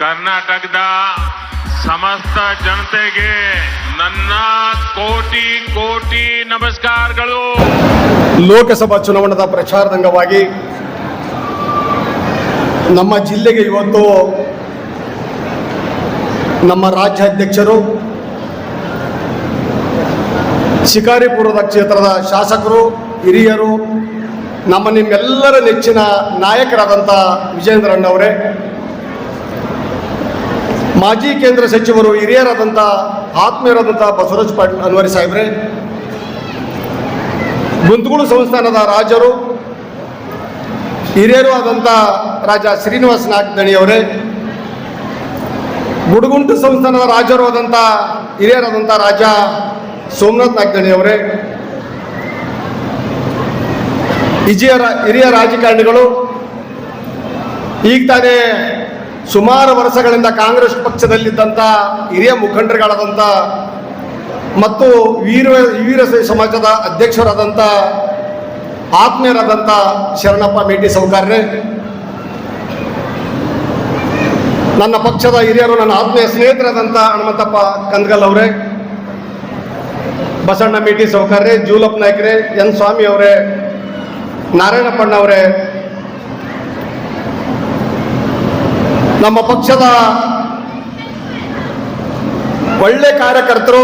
ಕರ್ನಾಟಕದ ಸಮಸ್ತ ಜನತೆಗೆ ನನ್ನ ಕೋಟಿ ಕೋಟಿ ನಮಸ್ಕಾರಗಳು. ಲೋಕಸಭಾ ಚುನಾವಣದ ಪ್ರಚಾರದ ಅಂಗವಾಗಿ ನಮ್ಮ ಜಿಲ್ಲೆಗೆ ಇವತ್ತು ನಮ್ಮ ರಾಜ್ಯಾಧ್ಯಕ್ಷರು, ಶಿಕಾರಿಪುರದ ಕ್ಷೇತ್ರದ ಶಾಸಕರು, ಹಿರಿಯರು, ನಮ್ಮ ನಿಮ್ಮೆಲ್ಲರ ನೆಚ್ಚಿನ ನಾಯಕರಾದಂಥ ವಿಜೇಂದ್ರಣ್ಣವರೇ ಮಾಜಿ ಕೇಂದ್ರ ಸಚಿವರು ಹಿರಿಯರಾದಂಥ ಆತ್ಮೀಯರಾದಂಥ ಬಸವರಾಜ ಪಾಟೀಲ್ ಅನ್ವರಿ ಸಾಹೇಬ್ರೆ, ಗುಂತಗುಳು ಸಂಸ್ಥಾನದ ರಾಜರು, ಹಿರಿಯರು ಆದಂಥ ರಾಜ ಶ್ರೀನಿವಾಸ ನಾಗ್ದಣಿಯವರೇ ಗುಡುಗುಂಟು ಸಂಸ್ಥಾನದ ರಾಜರು ಆದಂಥ ಹಿರಿಯರಾದಂಥ ರಾಜ ಸೋಮನಾಥ್ ನಾಗ್ದಣಿಯವರೇ ಹಿಜಿಯ ಹಿರಿಯ ರಾಜಕಾರಣಿಗಳು, ಈಗ ತಾನೇ ಸುಮಾರು ವರ್ಷಗಳಿಂದ ಕಾಂಗ್ರೆಸ್ ಪಕ್ಷದಲ್ಲಿದ್ದಂಥ ಹಿರಿಯ ಮುಖಂಡರುಗಳಾದಂಥ ಮತ್ತು ವೀರ ವೀರ ಸಮಾಜದ ಅಧ್ಯಕ್ಷರಾದಂಥ ಆತ್ಮೀಯರಾದಂಥ ಶರಣಪ್ಪ ಮೇಟಿ ಸೌಕಾರ್ರೆ ನನ್ನ ಪಕ್ಷದ ಹಿರಿಯರು, ನನ್ನ ಆತ್ಮೀಯ ಸ್ನೇಹಿತರಾದಂಥ ಹನುಮಂತಪ್ಪ ಕಂದಗಲ್ ಅವರೇ, ಬಸಣ್ಣ ಮೇಟಿ ಸೌಕಾರ್ರೆ ಜೂಲಪ್ ನಾಯ್ಕರೇ, ಎನ್ ಸ್ವಾಮಿ ಅವರೇ, ನಾರಾಯಣಪ್ಪಣ್ಣ ಅವರೇ ನಮ್ಮ ಪಕ್ಷದ ಒಳ್ಳೆ ಕಾರ್ಯಕರ್ತರು,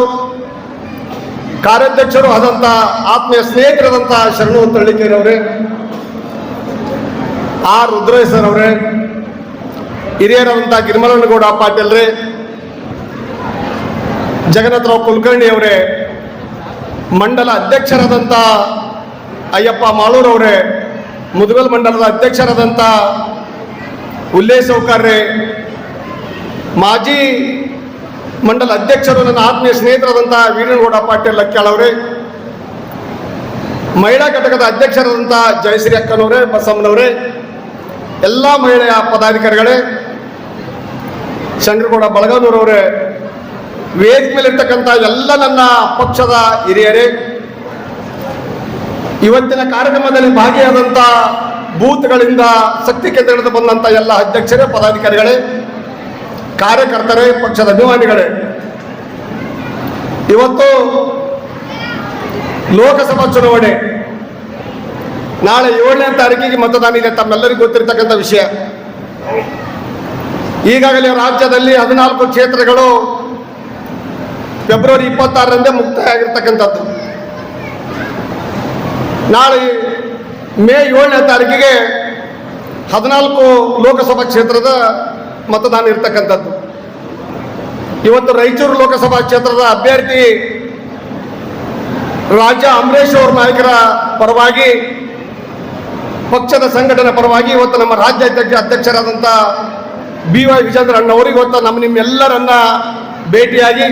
ಕಾರ್ಯಾಧ್ಯಕ್ಷರು ಆದಂಥ ಆತ್ಮೀಯ ಸ್ನೇಹಿತರಾದಂಥ ಶರಣು ತಳ್ಳಿಕೇರವರೇ ಆರ್ ರುದ್ರೇಶ್ ಸರ್ ಅವರೇ ಹಿರಿಯರಾದಂಥ ಗಿರಿಮಲನಗೌಡ ಪಾಟೀಲ್ರೇ, ಜಗನ್ನಾಥರಾವ್ ಕುಲಕರ್ಣಿ ಅವರೇ, ಮಂಡಲ ಅಧ್ಯಕ್ಷರಾದಂಥ ಅಯ್ಯಪ್ಪ ಮಾಳೂರವರೇ, ಮುದುಗಲ್ ಮಂಡಲದ ಅಧ್ಯಕ್ಷರಾದಂಥ ಉಲ್ಲೇಶ್ ಸೌಕಾರ್ರೆ, ಮಾಜಿ ಮಂಡಲ ಅಧ್ಯಕ್ಷರು ನನ್ನ ಆತ್ಮೀಯ ಸ್ನೇಹಿತರಾದಂಥ ವೀರನಗೌಡ ಪಾಟೀಲ್ ಲಕ್ಯಾಳವರೇ ಮಹಿಳಾ ಘಟಕದ ಅಧ್ಯಕ್ಷರಾದಂಥ ಜಯಶ್ರೀ ಅಕ್ಕನವರೇ ಬಸಮ್ಮನವರೇ ಎಲ್ಲ ಮಹಿಳೆಯ ಪದಾಧಿಕಾರಿಗಳೇ ಚಂದ್ರಗೌಡ ಬಳಗನೂರವರೇ ವೇದಿಕೆ ಮೇಲೆ ಇರ್ತಕ್ಕಂಥ ಎಲ್ಲ ನನ್ನ ಪಕ್ಷದ ಹಿರಿಯರೇ, ಇವತ್ತಿನ ಕಾರ್ಯಕ್ರಮದಲ್ಲಿ ಭಾಗಿಯಾದಂಥ ಬೂತ್ಗಳಿಂದ ಶಕ್ತಿ ಕೇಂದ್ರದಿಂದ ಬಂದಂಥ ಎಲ್ಲ ಅಧ್ಯಕ್ಷರೇ, ಪದಾಧಿಕಾರಿಗಳೇ, ಕಾರ್ಯಕರ್ತರೇ, ಪಕ್ಷದ ಅಭಿಮಾನಿಗಳೇ. ಇವತ್ತು ಲೋಕಸಭಾ ಚುನಾವಣೆ. ನಾಳೆ ಏಳನೇ ತಾರೀಕಿಗೆ ಮತದಾನ ಇದೆ, ತಮ್ಮೆಲ್ಲರಿಗೂ ಗೊತ್ತಿರತಕ್ಕಂಥ ವಿಷಯ. ಈಗಾಗಲೇ ರಾಜ್ಯದಲ್ಲಿ ಹದಿನಾಲ್ಕು ಕ್ಷೇತ್ರಗಳು ಫೆಬ್ರವರಿ ಇಪ್ಪತ್ತಾರರಂದೇ ಮುಕ್ತಾಯ ಆಗಿರ್ತಕ್ಕಂಥದ್ದು. ನಾಳೆ ಮೇ ಏಳನೇ ತಾರೀಕಿಗೆ ಹದಿನಾಲ್ಕು ಲೋಕಸಭಾ ಕ್ಷೇತ್ರದ ಮತದಾನ ಇರ್ತಕ್ಕಂಥದ್ದು. ಇವತ್ತು ರಾಯಚೂರು ಲೋಕಸಭಾ ಕ್ಷೇತ್ರದ ಅಭ್ಯರ್ಥಿ ರಾಜ ಅಂಬರೇಶ್ ಅವರ ನಾಯಕರ ಪರವಾಗಿ, ಪಕ್ಷದ ಸಂಘಟನೆ ಪರವಾಗಿ ಇವತ್ತು ನಮ್ಮ ರಾಜ್ಯ ಅಧ್ಯಕ್ಷ ಅಧ್ಯಕ್ಷರಾದಂಥ ಬಿ ವೈ ವಿಜೇಂದ್ರ ಅಣ್ಣವರಿಗೆ ಇವತ್ತು ನಮ್ಮ ನಿಮ್ಮೆಲ್ಲರನ್ನ ಭೇಟಿಯಾಗಿ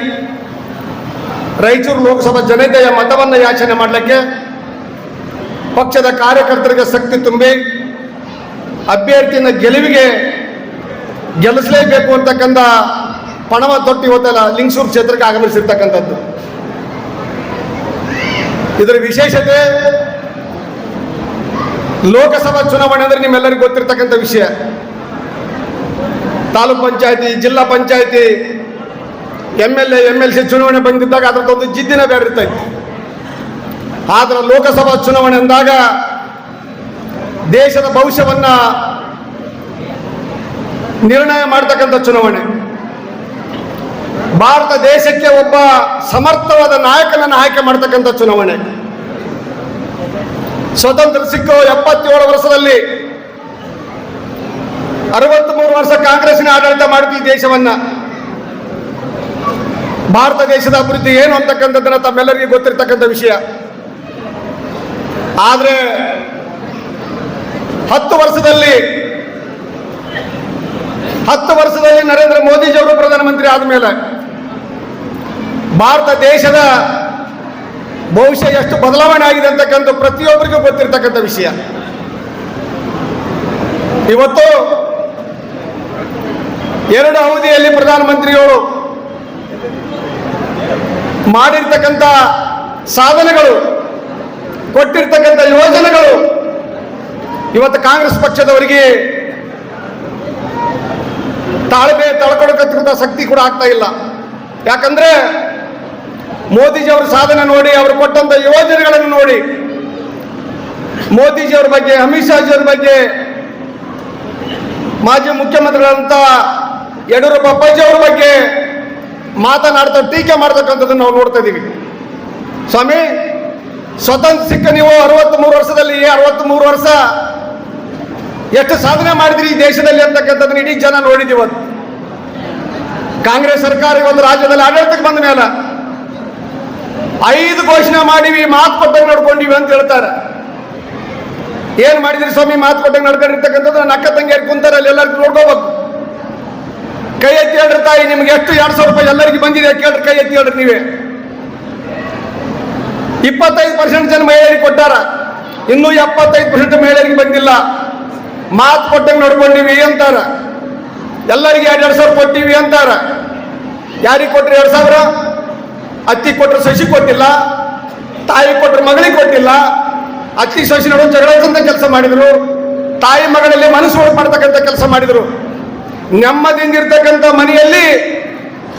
ರಾಯಚೂರು ಲೋಕಸಭಾ ಜನತೆಯ ಮತವನ್ನು ಯಾಚನೆ ಮಾಡಲಿಕ್ಕೆ ಪಕ್ಷದ ಕಾರ್ಯಕರ್ತರಿಗೆ ಶಕ್ತಿ ತುಂಬಿ ಅಭ್ಯರ್ಥಿನ ಗೆಲುವಿಗೆ ಗೆಲ್ಲಿಸಲೇಬೇಕು ಅಂತಕ್ಕಂಥ ಪಣವ ತೊಟ್ಟಿ ಇವತ್ತೆಲ್ಲ ಲಿಂಗಸೂರು ಕ್ಷೇತ್ರಕ್ಕೆ ಆಗಮಿಸಿರ್ತಕ್ಕಂಥದ್ದು. ಇದರ ವಿಶೇಷತೆ, ಲೋಕಸಭಾ ಚುನಾವಣೆ ಅಂದ್ರೆ ನಿಮ್ಮೆಲ್ಲರಿಗೂ ಗೊತ್ತಿರ್ತಕ್ಕಂಥ ವಿಷಯ. ತಾಲೂಕ್ ಪಂಚಾಯತಿ, ಜಿಲ್ಲಾ ಪಂಚಾಯತಿ, M L A, M L C ಚುನಾವಣೆ ಬಂದಿದ್ದಾಗ ಅದರದ್ದೊಂದು ಜಿದ್ದಿನ ಬೇರೆ ಇರ್ತೈತಿ ಆದ್ರೆ ಲೋಕಸಭಾ ಚುನಾವಣೆ ಅಂದಾಗ ದೇಶದ ಭವಿಷ್ಯವನ್ನ ನಿರ್ಣಯ ಮಾಡತಕ್ಕಂಥ ಚುನಾವಣೆ. ಭಾರತ ದೇಶಕ್ಕೆ ಒಬ್ಬ ಸಮರ್ಥವಾದ ನಾಯಕನನ್ನು ಆಯ್ಕೆ ಮಾಡತಕ್ಕಂಥ ಚುನಾವಣೆ. ಸ್ವತಂತ್ರ ಸಿಕ್ಕು ಎಪ್ಪತ್ತೇಳು ವರ್ಷದಲ್ಲಿ ಅರವತ್ಮೂರು ವರ್ಷ ಕಾಂಗ್ರೆಸ್ನ ಆಡಳಿತ ಮಾಡಿದ ಈ ದೇಶವನ್ನ. ಭಾರತ ದೇಶದ ಅಭಿವೃದ್ಧಿ ಏನು ಅಂತಕ್ಕಂಥದ್ದನ್ನ ತಮ್ಮೆಲ್ಲರಿಗೂ ಗೊತ್ತಿರತಕ್ಕಂಥ ವಿಷಯ. ಆದ್ರೆ ಹತ್ತು ವರ್ಷದಲ್ಲಿ ಹತ್ತು ವರ್ಷದಲ್ಲಿ ನರೇಂದ್ರ ಮೋದಿಜಿಯವರು ಪ್ರಧಾನಮಂತ್ರಿ ಆದ ಮೇಲೆ ಭಾರತ ದೇಶದ ಭವಿಷ್ಯ ಎಷ್ಟು ಬದಲಾವಣೆ ಆಗಿದೆ ಅಂತಕ್ಕಂಥ ಪ್ರತಿಯೊಬ್ಬರಿಗೂ ಗೊತ್ತಿರ್ತಕ್ಕಂಥ ವಿಷಯ. ಇವತ್ತು ಎರಡು ಅವಧಿಯಲ್ಲಿ ಪ್ರಧಾನಮಂತ್ರಿಗಳು ಮಾಡಿರ್ತಕ್ಕಂಥ ಸಾಧನೆಗಳು ಕೊಟ್ಟಿರ್ತಕ್ಕಂಥ ಯೋಜನೆಗಳು ಇವತ್ತು ಕಾಂಗ್ರೆಸ್ ಪಕ್ಷದವರಿಗೆ ತಾಳ್ಮೆ ತಳ್ಕೊಳಕತ್ತಕ್ಕಂಥ ಶಕ್ತಿ ಕೂಡ ಆಗ್ತಾ ಇಲ್ಲ. ಯಾಕಂದ್ರೆ ಮೋದಿಜಿಯವರ ಸಾಧನೆ ನೋಡಿ, ಅವರು ಕೊಟ್ಟಂತ ಯೋಜನೆಗಳನ್ನು ನೋಡಿ ಮೋದಿಜಿಯವರ ಬಗ್ಗೆ, ಅಮಿತ್ ಶಾಜಿಯವರ ಬಗ್ಗೆ, ಮಾಜಿ ಮುಖ್ಯಮಂತ್ರಿಗಳಂತ ಯಡಿಯೂರಪ್ಪ ಅಪ್ಪಾಜಿ ಅವರ ಬಗ್ಗೆ ಮಾತನಾಡ್ತಾ ಟೀಕೆ ಮಾಡ್ತಕ್ಕಂಥದ್ದನ್ನು ನಾವು ನೋಡ್ತಾ ಇದ್ದೀವಿ ಸ್ವಾಮಿ ಸ್ವತಂತ್ರ ಸಿಕ್ಕ ನೀವು ಅರವತ್ತ್ ವರ್ಷದಲ್ಲಿ ಅರವತ್ತ್ ವರ್ಷ ಎಷ್ಟು ಸಾಧನೆ ಮಾಡಿದ್ರಿ ಈ ದೇಶದಲ್ಲಿ ಅಂತಕ್ಕಂಥದ್ದು ಇಡೀ ಜನ ಇವತ್ತು. ಕಾಂಗ್ರೆಸ್ ಸರ್ಕಾರ ಒಂದು ರಾಜ್ಯದಲ್ಲಿ ಆಡಳಿತಕ್ಕೆ ಬಂದ ಮೇಲೆ ಐದು ಘೋಷಣೆ ಮಾಡಿವಿ ಮಾತು ಕೊಟ್ಟಾಗ ನೋಡ್ಕೊಂಡಿವಿ ಅಂತ ಹೇಳ್ತಾರೆ. ಏನ್ ಮಾಡಿದ್ರಿ ಸ್ವಾಮಿ ಮಾತು ಕೊಟ್ಟಾಗ ನಡ್ಕೊಂಡಿರ್ತಕ್ಕಂಥದ್ದು ನಕ್ಕ ತಂಗಿ ಕುಂತಾರೆ, ಅಲ್ಲಿ ಎಲ್ಲರಿಗೂ ನೋಡ್ಕೋಬೇಕು. ಕೈ ಎತ್ತಿ ಹೇಳ್ರಿ ತಾಯಿ, ನಿಮ್ಗೆ ಎಷ್ಟು ಎರಡು ಸಾವಿರ ರೂಪಾಯಿ ಎಲ್ಲರಿಗೂ ಬಂದಿದೆ, ಕೇಳ್ರಿ, ಕೈ ಎತ್ತಿ ಹೇಳ್ರಿ ನೀವೇ. ಇಪ್ಪತ್ತೈದು ಪರ್ಸೆಂಟ್ ಜನ ಮಹಿಳೆಯರಿಗೆ ಕೊಟ್ಟಾರ. ಇನ್ನೂ ಎಪ್ಪತ್ತೈದು ಪರ್ಸೆಂಟ್ ಮಹಿಳೆಯರಿಗೆ ಬಂದಿಲ್ಲ. ಮಾತು ಕೊಟ್ಟಂಗೆ ನೋಡ್ಕೊಂಡಿವಿ ಅಂತಾರ. ಎಲ್ಲರಿಗೆ ಎರಡು ಎರಡು ಸಾವಿರ ಕೊಟ್ಟಿವಿ ಅಂತಾರ. ಯಾರಿಗೆ ಕೊಟ್ರಿ ಎರಡು ಸಾವಿರ? ಅತ್ತಿ ಕೊಟ್ಟರು ಸಸಿ ಕೊಟ್ಟಿಲ್ಲ. ತಾಯಿ ಕೊಟ್ಟರು ಮಗಳಿಗೆ ಕೊಟ್ಟಿಲ್ಲ. ಅತ್ತಿ ಸಸಿ ನಡುವೆ ಜಗಳಂತ ಕೆಲಸ ಮಾಡಿದ್ರು. ತಾಯಿ ಮಗಳಲ್ಲಿ ಮನಸ್ಸು ಮಾಡ್ತಕ್ಕಂಥ ಕೆಲಸ ಮಾಡಿದ್ರು. ನೆಮ್ಮದಿಯಿಂದ ಇರ್ತಕ್ಕಂಥ ಮನೆಯಲ್ಲಿ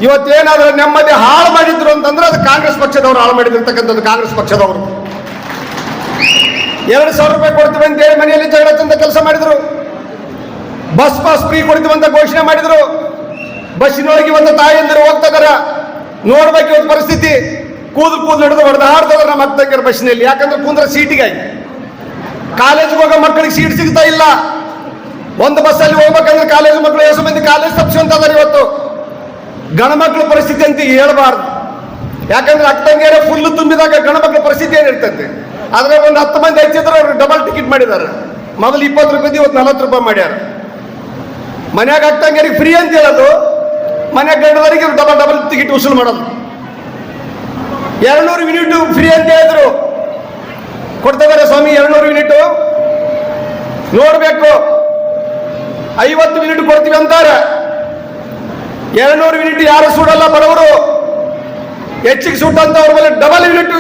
ಇವತ್ತೇನಾದ್ರೂ ನೆಮ್ಮದಿ ಹಾಳು ಮಾಡಿದ್ರು ಅಂತಂದ್ರೆ ಅದು ಕಾಂಗ್ರೆಸ್ ಪಕ್ಷದವರು ಹಾಳು ಮಾಡಿದಿರ್ತಕ್ಕಂಥದ್ದು ಕಾಂಗ್ರೆಸ್ ಪಕ್ಷದವರು. ಎರಡು ಸಾವಿರ ರೂಪಾಯಿ ಕೊಡ್ತೀವಿ ಅಂತ ಹೇಳಿ ಮನೆಯಲ್ಲಿ ಜಗಳ ಚಂದ ಕೆಲಸ ಮಾಡಿದ್ರು. ಬಸ್ ಪಾಸ್ ಫ್ರೀ ಕೊಡ್ತೀವಿ ಅಂತ ಘೋಷಣೆ ಮಾಡಿದ್ರು. ಬಸ್ಸಿನೊಳಗೆ ಒಂದು ತಾಯಂದಿರು ಹೋಗ್ತಾ ನೋಡ್ಬೇಕು ಇವತ್ತು ಪರಿಸ್ಥಿತಿ. ಕೂದಲು ಕೂದಲು ನಡೆದು ಹೊಡೆದು ಹಾಡ್ತದ ನಮ್ಮ ಅಕ್ಕ ಬಸ್ಸಿನಲ್ಲಿ. ಯಾಕಂದ್ರೆ ಕುಂದ್ರ ಸೀಟಿಗಾಗಿ. ಕಾಲೇಜ್ಗೆ ಹೋಗೋ ಮಕ್ಕಳಿಗೆ ಸೀಟ್ ಸಿಗ್ತಾ ಇಲ್ಲ. ಒಂದು ಬಸ್ಸಲ್ಲಿ ಹೋಗ್ಬೇಕಂದ್ರೆ ಕಾಲೇಜ್ ಮಕ್ಕಳು ಎಷ್ಟು ಮಂದಿ ಕಾಲೇಜ್ ತಪ್ಪಿಸುವಂತದಾರೆ ಇವತ್ತು. ಗಣಮಕ್ಳ ಪರಿಸ್ಥಿತಿ ಅಂತ ಹೇಳ್ಬಾರ್ದು. ಯಾಕಂದ್ರೆ ಅಕ್ಕಂಗೇರೆ ಫುಲ್ ತುಂಬಿದಾಗ ಗಣಮಕ್ಳ ಪರಿಸ್ಥಿತಿ ಏನಿರ್ತೈತೆ ಆದ್ರೆ ಒಂದು ಹತ್ತು ಮಂದಿ ಹೆಚ್ಚಿದ್ರೆ ಅವ್ರಿಗೆ ಡಬಲ್ ಟಿಕೆಟ್ ಮಾಡಿದಾರೆ. ಮೊದಲು ಇಪ್ಪತ್ತು ರೂಪಾಯಿ ಇವತ್ತು ನಲವತ್ತು ರೂಪಾಯಿ ಮಾಡ್ಯಾರ. ಮನ್ಯಾಗ ಅಕ್ಕಂಗೇರಿಗೆ ಫ್ರೀ ಅಂತ ಹೇಳೋದು, ಮನ್ಯಾಗ ಗಂಡದವರಿಗೆ ಡಬಲ್ ಡಬಲ್ ಟಿಕೆಟ್ ವಸೂಲು ಮಾಡೋದು. ಎರಡ್ನೂರು ಯೂನಿಟ್ ಫ್ರೀ ಅಂತ ಹೇಳಿದ್ರು. ಕೊಡ್ತಿದ್ದಾರೆ ಸ್ವಾಮಿ, ಎರಡ್ನೂರು ಯೂನಿಟ್ ನೋಡ್ಬೇಕು. ಐವತ್ತು ಯೂನಿಟ್ ಕೊಡ್ತೀವಿ ಅಂತಾರೆ. ಎರಡ್ನೂರು ಯೂನಿಟ್ ಯಾರು ಸುಡಲ್ಲ ಬಡವರು? ಹೆಚ್ಚಿಗೆ ಸುಟ್ಟಂತ ಅವ್ರ ಮೇಲೆ ಡಬಲ್ ಯೂನಿಟ್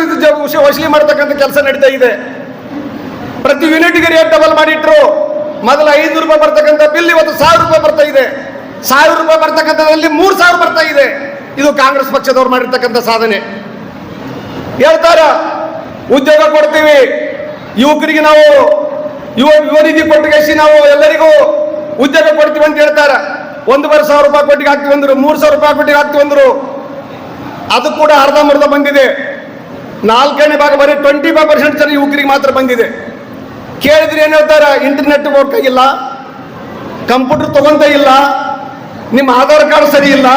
ವಸೂಲಿ ಮಾಡ್ತಕ್ಕಂಥ ಕೆಲಸ ನಡೀತಾ ಇದೆ. ಪ್ರತಿ ಯೂನಿಟ್ಗೆ ರೇಟ್ ಡಬಲ್ ಮಾಡಿಟ್ರು. ಮೊದಲ ಐದು ರೂಪಾಯಿ ಬರ್ತಕ್ಕಂಥ ಬಿಲ್ ಇವತ್ತು ಸಾವಿರ ರೂಪಾಯಿ ಬರ್ತಾ ಇದೆ. ಸಾವಿರ ರೂಪಾಯಿ ಬರ್ತಕ್ಕಂಥದ್ರಲ್ಲಿ ಮೂರು ಸಾವಿರ ಬರ್ತಾ ಇದೆ. ಇದು ಕಾಂಗ್ರೆಸ್ ಪಕ್ಷದವ್ರು ಮಾಡಿರ್ತಕ್ಕಂಥ ಸಾಧನೆ. ಹೇಳ್ತಾರ, ಉದ್ಯೋಗ ಕೊಡ್ತೀವಿ. ಯುವಕರಿಗೆ ನಾವು, ಯುವ ಯುವ ನಿಧಿ ಕೊಟ್ಟಿಗೆ ನಾವು ಎಲ್ಲರಿಗೂ ಉದ್ಯೋಗ ಕೊಡ್ತೀವಿ ಅಂತ ಹೇಳ್ತಾರ. ಒಂದೂವರೆ ಸಾವಿರ ರೂಪಾಯಿ ಕೊಟ್ಟಿಗೆ ಹಾಕ್ತೀವಿ ಬಂದರು, ಮೂರು ಸಾವಿರ ರೂಪಾಯಿ ಕೊಟ್ಟಿಗೆ ಹಾಕ್ತೀವಿ ಬಂದರು. ಅದು ಕೂಡ ಅರ್ಧಂಬರ್ಧ ಬಂದಿದೆ. ನಾಲ್ಕನೇ ಭಾಗ ಬರೀ ಟ್ವೆಂಟಿ ಫೈವ್ ಪರ್ಸೆಂಟ್ ಜನ ಯುವಕರಿಗೆ ಮಾತ್ರ ಬಂದಿದೆ. ಕೇಳಿದ್ರೆ ಏನು ಹೇಳ್ತಾರೆ? ಇಂಟರ್ನೆಟ್ ವರ್ಕ್ ಆಗಿಲ್ಲ ಕಂಪ್ಯೂಟರ್ ತಗೊಂತ ಇಲ್ಲ, ನಿಮ್ಮ ಆಧಾರ್ ಕಾರ್ಡ್ ಸರಿ ಇಲ್ಲ,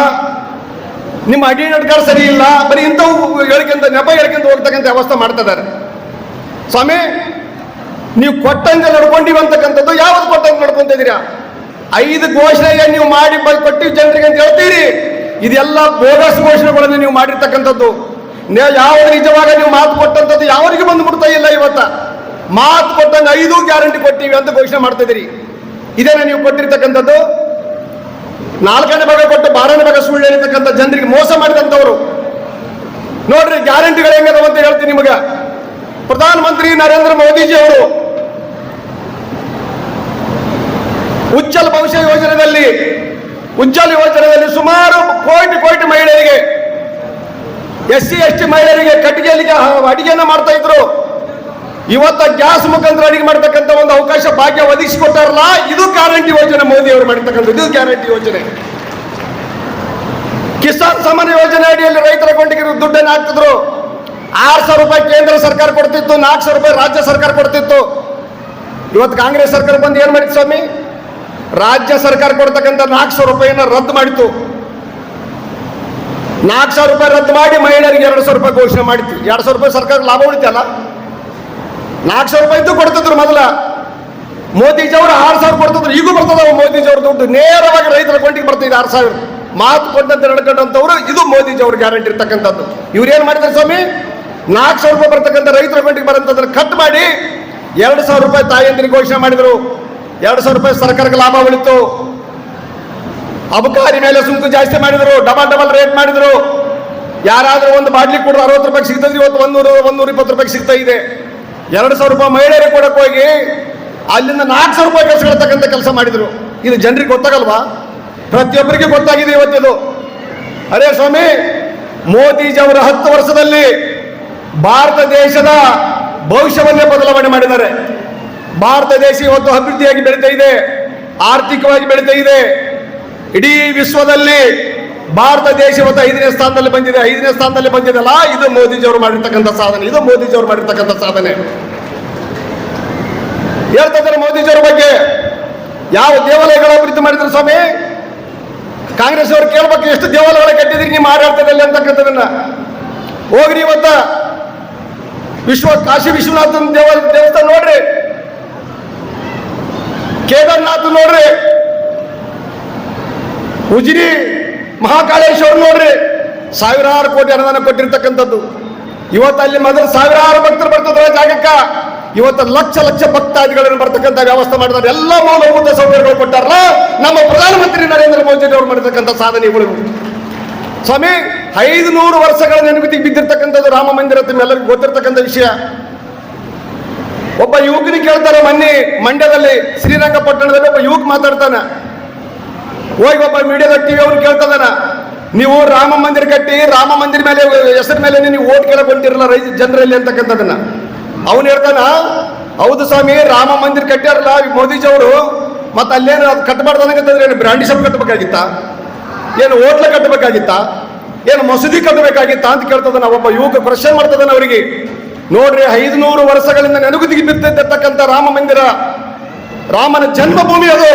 ನಿಮ್ಮ ಐಡೆಂಟಿ ಕಾರ್ಡ್ ಸರಿ ಇಲ್ಲ, ಬರೀ ಇಂಥವು ಹೇಳ್ಕೊಂತ, ನೆಪ ಹೇಳ್ಕೊಂತ ಹೋಗ್ತಕ್ಕಂಥ ವ್ಯವಸ್ಥೆ ಮಾಡ್ತಾ ಇದ್ದಾರೆ. ಸ್ವಾಮಿ, ನೀವು ಕೊಟ್ಟಂಗೆ ನಡ್ಕೊಂಡಿವಂತಕ್ಕಂಥದ್ದು ಯಾವ್ದು ಕೊಟ್ಟಂಗೆ ನಡ್ಕೊಂತ ಇದೀರಾ ಐದು ಘೋಷಣೆಗೆ ನೀವು ಮಾಡಿ ಕೊಟ್ಟಿವಿ ಜನರಿಗೆ ಅಂತ ಹೇಳ್ತೀರಿ. ಇದೆಲ್ಲ ಬೋಗಸ್ ಘೋಷಣೆಗಳನ್ನು ನೀವು ಮಾಡಿರ್ತಕ್ಕಂಥದ್ದು. ನೀವು ಯಾವ ನಿಜವಾಗ ನೀವು ಮಾತು ಕೊಟ್ಟಂಥದ್ದು ಯಾವರಿಗೆ ಬಂದು ಬಿಡ್ತಾ ಇಲ್ಲ ಇವತ್ತ. ಮಾತು ಕೊಟ್ಟಂಗೆ ಐದು ಗ್ಯಾರಂಟಿ ಕೊಟ್ಟಿವಿ ಅಂತ ಘೋಷಣೆ ಮಾಡ್ತಿದ್ದೀರಿ ಇದೇನ ನೀವು ಕೊಟ್ಟಿರ್ತಕ್ಕಂಥದ್ದು. ನಾಲ್ಕನೇ ಭಾಗ ಕೊಟ್ಟು ಬಾರನೇ ಭಾಗ ಸುಳ್ಳು ಹೇಳಿರ್ತಕ್ಕಂಥ ಜನರಿಗೆ ಮೋಸ ಮಾಡಿದಂಥವ್ರು. ನೋಡ್ರಿ, ಗ್ಯಾರಂಟಿಗಳು ಹೆಂಗದವ ಅಂತ ಹೇಳ್ತೀನಿ ನಿಮಗೆ. ಪ್ರಧಾನಮಂತ್ರಿ ನರೇಂದ್ರ ಮೋದಿಜಿ ಅವರು ಉಜ್ಜಲ್ ಭವಿಷ್ಯ ಯೋಜನೆಯಲ್ಲಿ, ಉಜ್ಜಲ್ ಯೋಜನೆಯಲ್ಲಿ ಸುಮಾರು ಕೋಟಿ ಕೋಟಿ ಮಹಿಳೆಯರಿಗೆ ಎಸ್ ಸಿ ಎಸ್ ಟಿ ಮಹಿಳೆಯರಿಗೆ ಕಟ್ಟಿಗೆಯಲ್ಲಿ ಅಡಿಗೆಯನ್ನ ಮಾಡ್ತಾ ಇದ್ರು. ಇವತ್ತ ಗ್ಯಾಸ್ ಮುಖಾಂತರ ಅಡಿಗೆ ಮಾಡ್ತಕ್ಕಂಥ ಒಂದು ಅವಕಾಶ ಭಾಗ್ಯ ಒದಗಿಸಿಕೊಟ್ಟಾರಲ್ಲ, ಇದು ಗ್ಯಾರಂಟಿ ಯೋಜನೆ ಮೋದಿ ಅವರು ಮಾಡಿರ್ತಕ್ಕಂಥ ಇದು ಗ್ಯಾರಂಟಿ ಯೋಜನೆ. ಕಿಸಾನ್ ಸಮಾನ ಯೋಜನೆ ಅಡಿಯಲ್ಲಿ ರೈತರ ಕೊಂಡಿಗೆ ದುಡ್ಡನ್ನು ಹಾಕ್ತಿದ್ರು. ಆರು ಸಾವಿರ ರೂಪಾಯಿ ಕೇಂದ್ರ ಸರ್ಕಾರ ಕೊಡ್ತಿತ್ತು, ನಾಲ್ಕು ಸಾವಿರ ರೂಪಾಯಿ ರಾಜ್ಯ ಸರ್ಕಾರ ಕೊಡ್ತಿತ್ತು. ಇವತ್ತು ಕಾಂಗ್ರೆಸ್ ಸರ್ಕಾರ ಬಂದು ಏನ್ ಮಾಡಿತ್ತು ಸ್ವಾಮಿ? ರಾಜ್ಯ ಸರ್ಕಾರ ಕೊಡ್ತಕ್ಕಂಥ ನಾಲ್ಕು ಸಾವಿರ ರೂಪಾಯಿನ ರದ್ದು ಮಾಡಿತು ನಾಲ್ಕು ಸಾವಿರ ರೂಪಾಯಿ ರದ್ದು ಮಾಡಿ ಮಹಿಳೆಯರಿಗೆ ಎರಡು ಸಾವಿರ ರೂಪಾಯಿ ಘೋಷಣೆ ಮಾಡಿತ್ತು. ಎರಡು ಸಾವಿರ ರೂಪಾಯಿ ಸರ್ಕಾರ ಲಾಭ ಉಳಿತಲ್ಲ? ನಾಲ್ಕು ಸಾವಿರ ರೂಪಾಯಿ ಇದ್ದು ಕೊಡ್ತಿದ್ರು ಮೊದಲ. ಮೋದಿಜಿ ಅವರು ಆರು ಸಾವಿರ ಕೊಡ್ತಿದ್ರು. ಈಗೂ ಬರ್ತದ ಮೋದಿಜಿ ಅವ್ರ ದುಡ್ಡು. ನೇರವಾಗಿ ರೈತರ ಕೊಂಡಿಗೆ ಬರ್ತಿದೆ ಆರು ಸಾವಿರ. ಮಾತು ಕೊಟ್ಟಂತೆ ನಡ್ಕೊಂಡಂಥವ್ರು ಇದು ಮೋದಿಜಿ ಅವ್ರ ಗ್ಯಾರಂಟಿ ಇರ್ತಕ್ಕಂಥದ್ದು. ಇವ್ರು ಏನು ಮಾಡಿದ್ರು ಸ್ವಾಮಿ? ನಾಲ್ಕು ಸಾವಿರ ರೂಪಾಯಿ ಬರ್ತಕ್ಕಂಥ ರೈತರ ಕೊಂಡಿಗೆ ಬರೋಂಥದ್ದನ್ನ ಕಟ್ ಮಾಡಿ ಎರಡು ಸಾವಿರ ರೂಪಾಯಿ ತಾಯಂದಿರಿಗೆ ಘೋಷಣೆ ಮಾಡಿದ್ರು. ಎರಡು ಸಾವಿರ ರೂಪಾಯಿ ಸರ್ಕಾರಕ್ಕೆ ಲಾಭ ಉಳಿತು. ಅಬಕಾರಿ ಮೇಲೆ ಸುಂಕ ಜಾಸ್ತಿ ಮಾಡಿದ್ರು ಡಬಲ್ ಡಬಲ್ ರೇಟ್ ಮಾಡಿದ್ರು. ಯಾರಾದರೂ ಒಂದು ಬಾಡ್ಲಿ ಕೊಡ್ರು ಅರವತ್ತು ರೂಪಾಯಿ ಸಿಗ್ತದೆ ಇವತ್ತು ಒಂದೂರು ಒಂದೂರ ಇಪ್ಪತ್ತು ರೂಪಾಯಿ ಸಿಗ್ತಾ ಇದೆ. ಎರಡು ಸಾವಿರ ರೂಪಾಯಿ ಮಹಿಳೆಯರಿಗೆ ಕೊಡಕ್ಕೆ ಹೋಗಿ ಅಲ್ಲಿಂದ ನಾಲ್ಕು ಸಾವಿರ ರೂಪಾಯಿ ಕೆಲಸ ತಕ್ಕಂಥ ಕೆಲಸ ಮಾಡಿದ್ರು. ಇದು ಜನರಿಗೆ ಗೊತ್ತಾಗಲ್ವಾ? ಪ್ರತಿಯೊಬ್ಬರಿಗೆ ಗೊತ್ತಾಗಿದೆ ಇವತ್ತಿದು. ಅರೇ ಸ್ವಾಮಿ ಮೋದಿಜಿಯವರ ಹತ್ತು ವರ್ಷದಲ್ಲಿ ಭಾರತ ದೇಶದ ಭವಿಷ್ಯವನ್ನೇ ಬದಲಾವಣೆ ಮಾಡಿದ್ದಾರೆ. ಭಾರತ ದೇಶ ಇವತ್ತು ಅಭಿವೃದ್ಧಿಯಾಗಿ ಬೆಳೀತಾ ಇದೆ, ಆರ್ಥಿಕವಾಗಿ ಬೆಳೀತಾ ಇದೆ. ಇಡೀ ವಿಶ್ವದಲ್ಲಿ ಭಾರತ ದೇಶ ಇವತ್ತು ಐದನೇ ಸ್ಥಾನದಲ್ಲಿ ಬಂದಿದೆ. ಐದನೇ ಸ್ಥಾನದಲ್ಲಿ ಬಂದಿದೆಲ್ಲ, ಇದು ಮೋದಿಜಿಯವರು ಮಾಡಿರ್ತಕ್ಕಂಥ ಸಾಧನೆ. ಇದು ಮೋದಿಜಿಯವರು ಮಾಡಿರ್ತಕ್ಕಂಥ ಸಾಧನೆ. ಹೇಳ್ತಾ ಇದ್ದಾರೆ ಮೋದಿಜಿಯವರ ಬಗ್ಗೆ. ಯಾವ ದೇವಾಲಯಗಳ ಅಭಿವೃದ್ಧಿ ಮಾಡಿದ್ರು ಸ್ವಾಮಿ? ಕಾಂಗ್ರೆಸ್ ಅವರು ಕೇಳಬೇಕು ಎಷ್ಟು ದೇವಾಲಯಗಳ ಕಟ್ಟಿದ್ರಿ ನಿಮ್ಮ ಆಡಳಿತದಲ್ಲಿ ಅಂತಕ್ಕಂಥದನ್ನ ಹೋಗ್ರಿ ಇವತ್ತ. ವಿಶ್ವ ಕಾಶಿ ವಿಶ್ವನಾಥನ ದೇವಾಲಯ ದೇವಸ್ಥಾನ ನೋಡ್ರಿ. ಕೇದಾರ್ನಾಥ್ ನೋಡ್ರಿ. ಉಜಿರಿ ಮಹಾಕಾಳೇಶ್ವರ ನೋಡ್ರಿ. ಸಾವಿರಾರು ಕೋಟಿ ಅನುದಾನ ಕೊಟ್ಟಿರ್ತಕ್ಕಂಥದ್ದು. ಇವತ್ತು ಅಲ್ಲಿ ಮೊದಲು ಸಾವಿರಾರು ಭಕ್ತರು ಬರ್ತಿದ್ರು ಜಾಗಕ್ಕ. ಇವತ್ತು ಲಕ್ಷ ಲಕ್ಷ ಭಕ್ತಾದಿಗಳನ್ನು ಬರ್ತಕ್ಕಂಥ ವ್ಯವಸ್ಥೆ ಮಾಡಿದ್ದಾರೆ. ಎಲ್ಲ ಮೂಲಭೂತ ಸೌಕರ್ಯಗಳು ಕೊಟ್ಟಾರಲ್ಲ. ನಮ್ಮ ಪ್ರಧಾನಮಂತ್ರಿ ನರೇಂದ್ರ ಮೋದಿ ಅವರು ಮಾಡಿರ್ತಕ್ಕಂಥ ಸಾಧನೆಗಳು ಸ್ವಾಮಿ ಐದು ನೂರು ವರ್ಷಗಳ ನೆನಪಿಗೆ ಬಿದ್ದಿರ್ತಕ್ಕಂಥದ್ದು ರಾಮ ಮಂದಿರ ತಮ್ಮೆಲ್ಲರಿಗೂ ಗೊತ್ತಿರ್ತಕ್ಕಂಥ ವಿಷಯ. ಒಬ್ಬ ಯುವಕನಿಗೆ ಕೇಳ್ತಾರೆ ಮೊನ್ನೆ, ಮಂಡ್ಯದಲ್ಲಿ ಶ್ರೀರಂಗಪಟ್ಟಣದಲ್ಲಿ ಒಬ್ಬ ಯುವಕ ಮಾತಾಡ್ತಾನೆ. ಹೋಗಿ ಒಬ್ಬ ಮೀಡಿಯಾದ ಟಿವಿ ಅವ್ರು ಕೇಳ್ತದಾನ ನೀವು ರಾಮ ಮಂದಿರ ಕಟ್ಟಿ, ರಾಮ ಮಂದಿರ ಮೇಲೆ, ಹೆಸರ ಮೇಲೆ ನೀವು ಓಟ್ ಕೇಳಕ್ ಹೊಂಟಿರಲ್ಲ ರೈ ಜನರಲ್ಲಿ ಅಂತಕ್ಕಂಥದನ್ನ ಅವನು ಹೇಳ್ತಾನ, ಹೌದು ಸ್ವಾಮಿ, ರಾಮ ಮಂದಿರ ಕಟ್ಟ್ಯಾರಲ್ಲ ಮೋದಿಜಿ ಅವರು, ಮತ್ತೆ ಅಲ್ಲೇನು ಅದು ಕಟ್ಟಬಾರ್ದು ಏನು ಬ್ರಾಂಡಿ ಶಾಪ್ ಕಟ್ಟಬೇಕಾಗಿತ್ತ ಏನು ಹೋಟ್ಲ ಕಟ್ಟಬೇಕಾಗಿತ್ತ ಏನು ಮಸೂದಿ ಕಟ್ಟಬೇಕಾಗಿತ್ತಾ ಅಂತ ಕೇಳ್ತದನ ಒಬ್ಬ ಯುವಕ ಪ್ರಶ್ನೆ ಮಾಡ್ತದನ ಅವರಿಗೆ. ನೋಡ್ರಿ ಐದುನೂರು ವರ್ಷಗಳಿಂದ ನೆನಗುದಿಗೆ ಬಿದ್ದಿರ್ತಕ್ಕಂಥ ರಾಮ ಮಂದಿರ, ರಾಮನ ಜನ್ಮಭೂಮಿ ಅದು.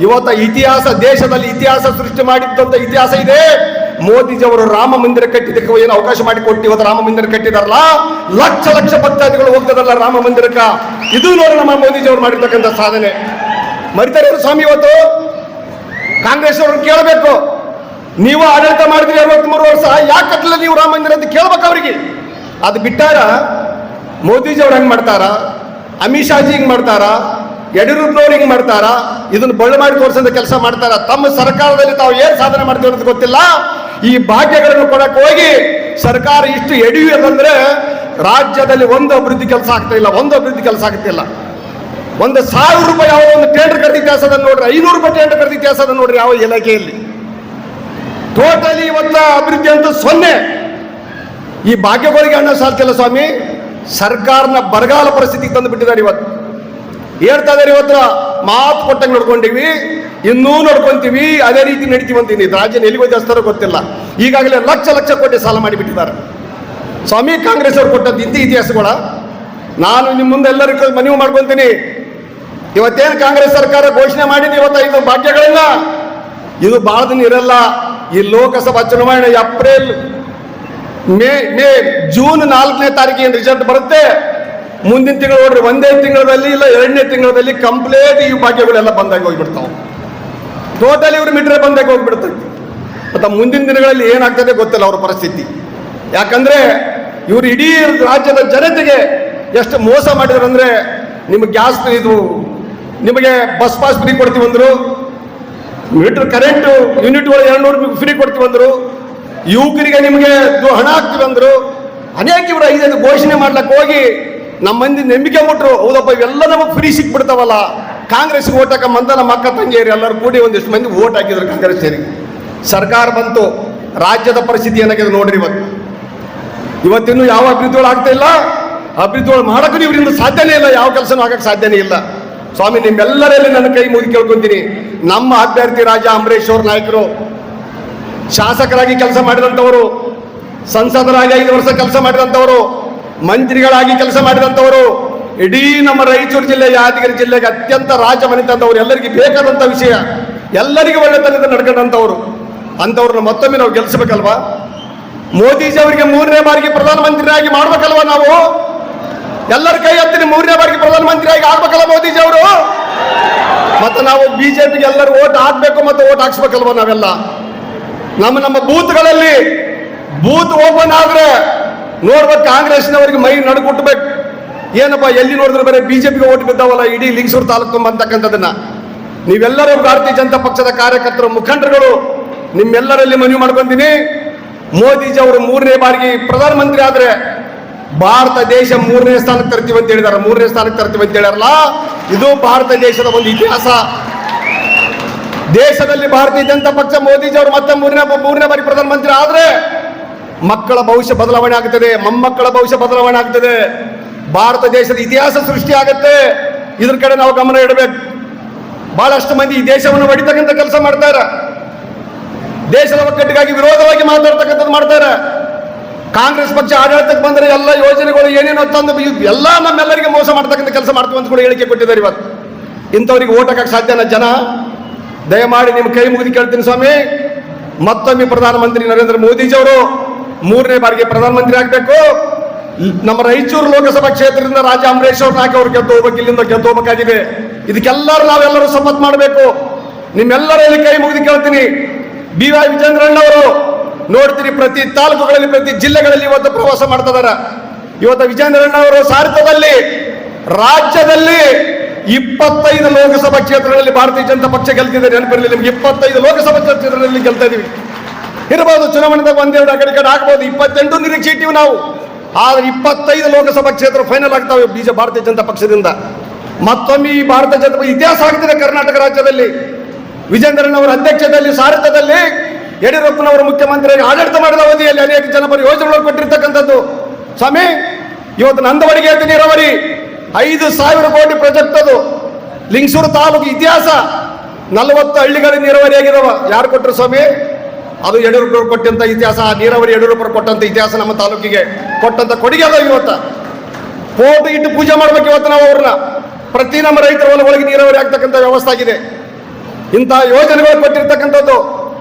ಇವತ್ತ ಇತಿಹಾಸ, ದೇಶದಲ್ಲಿ ಇತಿಹಾಸ ಸೃಷ್ಟಿ ಮಾಡಿದ್ದಂತ ಇತಿಹಾಸ ಇದೆ. ಮೋದಿಜಿಯವರು ರಾಮ ಮಂದಿರ ಕಟ್ಟಿದ್ದಕ್ಕೆ ಏನು ಅವಕಾಶ ಮಾಡಿಕೊಟ್ಟು ಇವತ್ತು ರಾಮ ಮಂದಿರ ಕಟ್ಟಿದಾರಲ್ಲ? ಲಕ್ಷ ಲಕ್ಷ ಭಕ್ತಾದಿಗಳು ಹೋಗ್ತದಲ್ಲ ರಾಮ ಮಂದಿರಕ್ಕ? ಇದು ನೋಡಿ ನಮ್ಮ ಮೋದಿಜಿಯವರು ಮಾಡಿರ್ತಕ್ಕಂಥ ಸಾಧನೆ. ಮರಿತಾರೆ ಸ್ವಾಮಿ ಇವತ್ತು? ಕಾಂಗ್ರೆಸ್ ಅವ್ರನ್ನ ಕೇಳಬೇಕು. ನೀವು ಆಡಳಿತ ಮಾಡಿದ್ರಿ ಅರವತ್ಮೂರು ವರ್ಷ. ಯಾಕೆ ಕಟ್ಟಲ ನೀವು ರಾಮ ಮಂದಿರ ಅಂತ ಕೇಳ್ಬೇಕು ಅವರಿಗೆ? ಅದು ಬಿಟ್ಟಾರ ಮೋದಿಜಿ ಅವ್ರು ಹೆಂಗೆ ಮಾಡ್ತಾರ? ಅಮಿತ್ ಶಾಜಿ ಹಿಂಗ್ ಮಾಡ್ತಾರ? ಯಡಿಯೂರಪ್ಪನವ್ರು ಹಿಂಗೆ ಮಾಡ್ತಾರ? ಇದನ್ನ ಬಳ್ಳು ಮಾಡಿ ತೋರಿಸಿದ ಕೆಲಸ ಮಾಡ್ತಾರ. ತಮ್ಮ ಸರ್ಕಾರದಲ್ಲಿ ತಾವು ಏನು ಸಾಧನೆ ಮಾಡ್ತೀವಿ ಅಂತ ಗೊತ್ತಿಲ್ಲ. ಈ ಭಾಗ್ಯಗಳನ್ನು ಕೊಡಕ್ಕೆ ಹೋಗಿ ಸರ್ಕಾರ ಇಷ್ಟು ಎಡೆಯುವುದಂದ್ರೆ ರಾಜ್ಯದಲ್ಲಿ ಒಂದು ಅಭಿವೃದ್ಧಿ ಕೆಲಸ ಆಗ್ತಾ ಇಲ್ಲ, ಒಂದು ಅಭಿವೃದ್ಧಿ ಕೆಲಸ ಆಗ್ತಿಲ್ಲ ಒಂದು ಸಾವಿರ ರೂಪಾಯಿ ಯಾವ ಒಂದು ಟೆಂಡರ್ ಕರೆದ ಇತಿಹಾಸ ನೋಡ್ರಿ, ಐನೂರು ರೂಪಾಯಿ ಟೆಂಡರ್ ಕರೆದ ಇತಿಹಾಸ ನೋಡ್ರಿ ಯಾವ ಇಲಾಖೆಯಲ್ಲಿ. ಟೋಟಲಿ ಇವತ್ತ ಅಭಿವೃದ್ಧಿ ಅಂತ ಸೊನ್ನೆ. ಈ ಭಾಗ್ಯಗಳಿಗೆ ಹಣ ಸಾಲ್ತಿಲ್ಲ ಸ್ವಾಮಿ, ಸರ್ಕಾರನ ಬರಗಾಲ ಪರಿಸ್ಥಿತಿಗೆ ತಂದು ಬಿಟ್ಟಿದ್ದಾರೆ ಇವತ್ತು. ಹೇಳ್ತಾ ಇದಾರೆ ಇವತ್ತು ಮಾತು ಕೊಟ್ಟಂಗೆ ನೋಡ್ಕೊಂಡಿವಿ, ಇನ್ನೂ ನೋಡ್ಕೊಂತೀವಿ, ಅದೇ ರೀತಿ ನಡೀತೀವಿ ಅಂತೀನಿ ರಾಜ್ಯನ ಎಲ್ಲಿ ಹೋಗಿಸ್ತಾರೋ ಗೊತ್ತಿಲ್ಲ. ಈಗಾಗಲೇ ಲಕ್ಷ ಲಕ್ಷ ಕೋಟಿ ಸಾಲ ಮಾಡಿಬಿಟ್ಟಿದ್ದಾರೆ. ಸ್ವಾಮಿ, ಕಾಂಗ್ರೆಸ್ ಅವರು ಕೊಟ್ಟದ್ದು ಇಂತಿ ಇತಿಹಾಸಗಳ, ನಾನು ನಿಮ್ಮ ಮುಂದೆ ಎಲ್ಲರಿಗೂ ಮನವಿ ಮಾಡ್ಕೊಂತೀನಿ. ಇವತ್ತೇನು ಕಾಂಗ್ರೆಸ್ ಸರ್ಕಾರ ಘೋಷಣೆ ಮಾಡಿದೆ ಇವತ್ತೈದು ಭಾಗ್ಯಗಳಿಲ್ಲ ಇದು ಬಹಳ ದಿನ ಇರಲ್ಲ ಈ ಲೋಕಸಭಾ ಚುನಾವಣೆ ಏಪ್ರಿಲ್ ಮೇ ಮೇ, ಜೂನ್ ನಾಲ್ಕನೇ ತಾರೀಕಿಗೆ ರಿಸಲ್ಟ್ ಬರುತ್ತೆ? ಮುಂದಿನ ತಿಂಗಳು ನೋಡ್ರಿ, ಒಂದೇ ತಿಂಗಳಲ್ಲಿ ಇಲ್ಲ, ಎರಡನೇ ತಿಂಗಳಲ್ಲಿ ಕಂಪ್ಲೀಟ್ ಈ ಭಾಗ್ಯಗಳೆಲ್ಲ ಬಂದಾಗಿ ಹೋಗ್ಬಿಡ್ತಾವೆ. ಟೋಟಲಿ ಇವ್ರ ಮಿಟ್ರೆ ಬಂದಾಗ ಹೋಗ್ಬಿಡ್ತಾರೆ ಮತ್ತು ಮುಂದಿನ ದಿನಗಳಲ್ಲಿ ಏನಾಗ್ತದೆ ಗೊತ್ತಿಲ್ಲ ಅವ್ರ ಪರಿಸ್ಥಿತಿ. ಯಾಕಂದ್ರೆ ಇವರು ಇಡೀ ರಾಜ್ಯದ ಜನತೆಗೆ ಎಷ್ಟು ಮೋಸ ಮಾಡಿದ್ರು ಅಂದ್ರೆ ನಿಮಗೆ ಗ್ಯಾಸ್ ಇದು, ನಿಮಗೆ ಬಸ್ ಪಾಸ್ ಫ್ರೀ ಕೊಡ್ತೀವಿ ಅಂದ್ರು ಮೀಟ್ರ್ ಕರೆಂಟ್ ಯೂನಿಟ್ಗಳು ಎರಡು ನೂರು ಫ್ರೀ ಕೊಡ್ತೀವಿ ಅಂದ್ರು ಯುವಕರಿಗೆ ನಿಮಗೆ ಹಣ ಹಾಕ್ತೀವಿ ಅಂದ್ರು, ಅನೇಕ ಇವರು ಐದೈದು ಘೋಷಣೆ ಮಾಡ್ಲಕ್ಕೆ ಹೋಗಿ ನಮ್ಮ ಮಂದಿ ನಂಬಿಕೆ ಮುಟ್ರು. ಹೌದಪ್ಪ, ಇವೆಲ್ಲ ನಮಗೆ ಫ್ರೀ ಸಿಕ್ಬಿಡ್ತಾವಲ್ಲ. ಕಾಂಗ್ರೆಸ್ ಓಟ್ ಹಾಕ ಮಂದ ನಮ್ಮ ಅಕ್ಕ ತಂಗಿಯರು ಎಲ್ಲರೂ ಕೂಡಿ ಒಂದಿಷ್ಟು ಮಂದಿ ಓಟ್ ಹಾಕಿದ್ರು ಕಾಂಗ್ರೆಸ್ ಸೇರಿ ಸರ್ಕಾರ ಬಂತು. ರಾಜ್ಯದ ಪರಿಸ್ಥಿತಿ ಏನಾಗಿದೆ ನೋಡ್ರಿ ಇವತ್ತು. ಇವತ್ತಿನ್ನೂ ಯಾವ ಅಭಿವೃದ್ಧಿಗಳು ಆಗ್ತಾ ಇಲ್ಲ? ಅಭಿವೃದ್ಧಿಗಳು ಮಾಡಕ್ಕೂ ಇವರಿಂದ ಸಾಧ್ಯನೇ ಇಲ್ಲ. ಯಾವ ಕೆಲಸನೂ ಆಗಕ್ಕೆ ಸಾಧ್ಯನೇ ಇಲ್ಲ. ಸ್ವಾಮಿ, ನಿಮ್ಮೆಲ್ಲರಲ್ಲಿ ನನ್ನ ಕೈ ಮುಗಿ ಕೇಳ್ಕೊತೀನಿ. ನಮ್ಮ ಅಭ್ಯರ್ಥಿ ರಾಜ ಅಂಬರೀಶ್ ಅವ್ರ ನಾಯಕರು ಶಾಸಕರಾಗಿ ಕೆಲಸ ಮಾಡಿದಂಥವರು, ಸಂಸದರಾಗಿ ಐದು ವರ್ಷ ಕೆಲಸ ಮಾಡಿದಂಥವರು, ಮಂತ್ರಿಗಳಾಗಿ ಕೆಲಸ ಮಾಡಿದಂಥವರು, ಇಡೀ ನಮ್ಮ ರಾಯಚೂರು ಜಿಲ್ಲೆ, ಯಾದಗಿರಿ ಜಿಲ್ಲೆಗೆ ಅತ್ಯಂತ ರಾಜ ಎಲ್ಲರಿಗೂ ಬೇಕಾದಂಥ ವಿಷಯ, ಎಲ್ಲರಿಗೂ ಒಳ್ಳೆತನದಿಂದ ನಡ್ಕೊಂಡಂಥವ್ರು. ಅಂಥವ್ರನ್ನ ಮತ್ತೊಮ್ಮೆ ನಾವು ಗೆಲ್ಲಿಸಬೇಕಲ್ವಾ ಮೋದಿಜಿ ಅವರಿಗೆ ಮೂರನೇ ಬಾರಿಗೆ ಪ್ರಧಾನಮಂತ್ರಿಯಾಗಿ ಮಾಡ್ಬೇಕಲ್ವಾ ನಾವು? ಎಲ್ಲರ ಕೈ ಹತ್ತಿರ ಮೂರನೇ ಬಾರಿಗೆ ಪ್ರಧಾನಮಂತ್ರಿಯಾಗಿ ಆಗ್ಬೇಕಲ್ಲ ಮೋದಿಜಿ ಅವರು? ಮತ್ತೆ ನಾವು ಬಿಜೆಪಿಗೆ ಎಲ್ಲರೂ ಓಟ್ ಹಾಕ್ಬೇಕು ಮತ್ತೆ ಓಟ್ ಹಾಕ್ಸ್ಬೇಕಲ್ವಾ ನಾವೆಲ್ಲ? ನಮ್ಮ ನಮ್ಮ ಬೂತ್ಗಳಲ್ಲಿ ಬೂತ್ ಓಪನ್ ಆದ್ರೆ ನೋಡ್ಬೇಕು ಕಾಂಗ್ರೆಸ್ನವರಿಗೆ ಮೈ ನಡ್ಕೊಟ್ಬೇಕು. ಏನಪ್ಪ, ಎಲ್ಲಿ ನೋಡಿದ್ರೆ ಬೇರೆ ಬಿಜೆಪಿಗೆ ಓಟ್ ಬಿದ್ದಾವಲ್ಲ, ಇಡೀ ಲಿಂಗಸೂರು ತಾಲೂಕು ಅಂತಕ್ಕಂಥದ್ದನ್ನ ನೀವೆಲ್ಲರೂ ಭಾರತೀಯ ಜನತಾ ಪಕ್ಷದ ಕಾರ್ಯಕರ್ತರು ಮುಖಂಡರುಗಳು, ನಿಮ್ಮೆಲ್ಲರಲ್ಲಿ ಮನವಿ ಮಾಡ್ಕೊಂತೀನಿ. ಮೋದಿಜಿ ಅವರು ಮೂರನೇ ಬಾರಿಗೆ ಪ್ರಧಾನಮಂತ್ರಿ ಆದ್ರೆ ಭಾರತ ದೇಶ ಮೂರನೇ ಸ್ಥಾನಕ್ಕೆ ತರ್ತೀವಿ ಅಂತ ಹೇಳಿದಾರೆ. ಮೂರನೇ ಸ್ಥಾನಕ್ಕೆ ತರ್ತೀವಿ ಅಂತ ಹೇಳ್ಯಾರಲ್ಲ, ಇದು ಭಾರತ ದೇಶದ ಒಂದು ಇತಿಹಾಸ. ದೇಶದಲ್ಲಿ ಭಾರತೀಯ ಜನತಾ ಪಕ್ಷ ಮೋದಿಜಿಯವರು ಮತ್ತೆ ಮೂರನೇ ಮೂರನೇ ಬಾರಿ ಪ್ರಧಾನಮಂತ್ರಿ ಆದ್ರೆ ಮಕ್ಕಳ ಭವಿಷ್ಯ ಬದಲಾವಣೆ ಆಗುತ್ತದೆ ಮೊಮ್ಮಕ್ಕಳ ಭವಿಷ್ಯ ಬದಲಾವಣೆ ಆಗ್ತದೆ. ಭಾರತ ದೇಶದ ಇತಿಹಾಸ ಸೃಷ್ಟಿ ಆಗುತ್ತೆ. ಇದ್ರ ಕಡೆ ನಾವು ಗಮನ ಇಡಬೇಕು. ಬಹಳಷ್ಟು ಮಂದಿ ಈ ದೇಶವನ್ನು ಹೊಡಿತಕ್ಕಂಥ ಕೆಲಸ ಮಾಡ್ತಾರೆ. ದೇಶದ ಒಕ್ಕಟ್ಟಿಗಾಗಿ ವಿರೋಧವಾಗಿ ಮಾತಾಡ್ತಕ್ಕಂಥದ್ದು ಮಾಡ್ತಾರೆ. ಕಾಂಗ್ರೆಸ್ ಪಕ್ಷ ಆಡಳಿತಕ್ಕೆ ಬಂದರೆ ಎಲ್ಲ ಯೋಜನೆಗಳು ಏನೇನು ತಂದು ಎಲ್ಲ ನಮ್ಮೆಲ್ಲರಿಗೆ ಮೋಸ ಮಾಡ್ತಕ್ಕಂಥ ಕೆಲಸ ಮಾಡ್ತೀವಿ ಅಂತ ಕೂಡ ಹೇಳಿಕೆ ಕೊಟ್ಟಿದ್ದಾರೆ ಇವತ್ತು. ಇಂಥವ್ರಿಗೆ ಓಟ್ ಹಾಕಕ್ಕೆ ಸಾಧ್ಯನ ಜನ. ದಯಮಾಡಿ ನಿಮ್ಮ ಕೈ ಮುಗಿದು ಕೇಳ್ತೀನಿ ಸ್ವಾಮಿ. ಮತ್ತೊಮ್ಮೆ ಪ್ರಧಾನಮಂತ್ರಿ ನರೇಂದ್ರ ಮೋದಿಜಿಯವರು ಮೂರನೇ ಬಾರಿಗೆ ಪ್ರಧಾನಮಂತ್ರಿ ಆಗಬೇಕು. ನಮ್ಮ ರಾಯಚೂರು ಲೋಕಸಭಾ ಕ್ಷೇತ್ರದಿಂದ ರಾಜ ಅಮರೇಶ್ ಅವ್ರನ್ನ ಹಾಕಿ ಅವ್ರು ಗೆದ್ದು ಹೋಗ್ಬೇಕು, ಇಲ್ಲಿಂದ ಗೆದ್ದು ಹೋಗ್ಬೇಕಾಗಿದೆ. ಇದಕ್ಕೆಲ್ಲರೂ ನಾವೆಲ್ಲರೂ ಸಮ್ಮತ್ ಮಾಡಬೇಕು. ನಿಮ್ಮೆಲ್ಲರಲ್ಲಿ ಕೈ ಮುಗಿದು ಕೇಳ್ತೀನಿ. ಬಿ ವೈ ವಿಜೇಂದ್ರಣ್ಣವರು ನೋಡ್ತೀರಿ ಪ್ರತಿ ತಾಲೂಕುಗಳಲ್ಲಿ, ಪ್ರತಿ ಜಿಲ್ಲೆಗಳಲ್ಲಿ ಇವತ್ತು ಪ್ರವಾಸ ಮಾಡ್ತಾ ಇವತ್ತು ಇವತ್ತು ವಿಜೇಂದ್ರಣ್ಣವರು ಸಾರ್ಥದಲ್ಲಿ ರಾಜ್ಯದಲ್ಲಿ ಇಪ್ಪತ್ತೈದು ಲೋಕಸಭಾ ಕ್ಷೇತ್ರಗಳಲ್ಲಿ ಭಾರತೀಯ ಜನತಾ ಪಕ್ಷ ಗೆಲ್ತಿದೆ, ನೆನಪಿರಲಿ, ನಿಮ್ಗೆ ಇಪ್ಪತ್ತೈದು ಲೋಕಸಭಾ ಕ್ಷೇತ್ರದಲ್ಲಿ ಗೆಲ್ತಾ ಇದೀವಿ. ಇರಬಹುದು ಚುನಾವಣೆದಾಗ ಒಂದೆರಡು ಆ ಕಡೆ ಆಗ್ಬೋದು, ಇಪ್ಪತ್ತೆಂಟು ನಿರೀಕ್ಷೆ ಇಟ್ಟಿವಿ ನಾವು. ಆದ್ರೆ ಇಪ್ಪತ್ತೈದು ಲೋಕಸಭಾ ಕ್ಷೇತ್ರ ಫೈನಲ್ ಆಗ್ತಾವೆ ಬೀಜ ಭಾರತೀಯ ಜನತಾ ಪಕ್ಷದಿಂದ. ಮತ್ತೊಮ್ಮೆ ಈ ಭಾರತ ಜನತಾ ಇತಿಹಾಸ ಆಗ್ತಿದೆ ಕರ್ನಾಟಕ ರಾಜ್ಯದಲ್ಲಿ. ವಿಜೇಂದ್ರನವರ ಅಧ್ಯಕ್ಷತೆಯಲ್ಲಿ, ಸಾರಥ್ಯದಲ್ಲಿ, ಯಡಿಯೂರಪ್ಪನವರು ಮುಖ್ಯಮಂತ್ರಿಯಾಗಿ ಆಡಳಿತ ಮಾಡಿದ ಅವಧಿಯಲ್ಲಿ ಅನೇಕ ಜನಪರ ಯೋಜನೆಗಳು ಕೊಟ್ಟಿರ್ತಕ್ಕಂಥದ್ದು. ಸ್ವಾಮಿ, ಇವತ್ತು ನಂದವಡಿಗೆ ನೀರಾವರಿ. ಐದು ಸಾವಿರ ಕೋಟಿ ಪ್ರಾಜೆಕ್ಟ್ ಅದು. ಲಿಂಗಸೂರು ತಾಲೂಕು ಇತಿಹಾಸ. ನಲವತ್ತು ಹಳ್ಳಿಗಳ ನೀರಾವರಿ ಆಗಿದಾವ. ಯಾರು ಕೊಟ್ಟರು ಸ್ವಾಮಿ? ಅದು ಯಡಿಯೂರಪ್ಪರು ಕೊಟ್ಟಂತ ಇತಿಹಾಸ. ಆ ನೀರಾವರಿ ಯಡಿಯೂರಪ್ಪರು ಕೊಟ್ಟಂತ ಇತಿಹಾಸ ನಮ್ಮ ತಾಲೂಕಿಗೆ. ಕೊಟ್ಟಂತ ಕೊಡುಗೆ ಅದ ಇವತ್ತು. ಕೋಟಿ ಇಟ್ಟು ಪೂಜೆ ಮಾಡ್ಬೇಕು ಇವತ್ತು ನಾವು ಅವ್ರನ್ನ. ಪ್ರತಿ ನಮ್ಮ ರೈತರ ಹೊಲಗಳಿಗೆ ನೀರಾವರಿ ಆಗ್ತಕ್ಕಂಥ ವ್ಯವಸ್ಥೆ ಆಗಿದೆ. ಇಂತಹ ಯೋಜನೆಗಳು ಕೊಟ್ಟಿರ್ತಕ್ಕಂಥದ್ದು.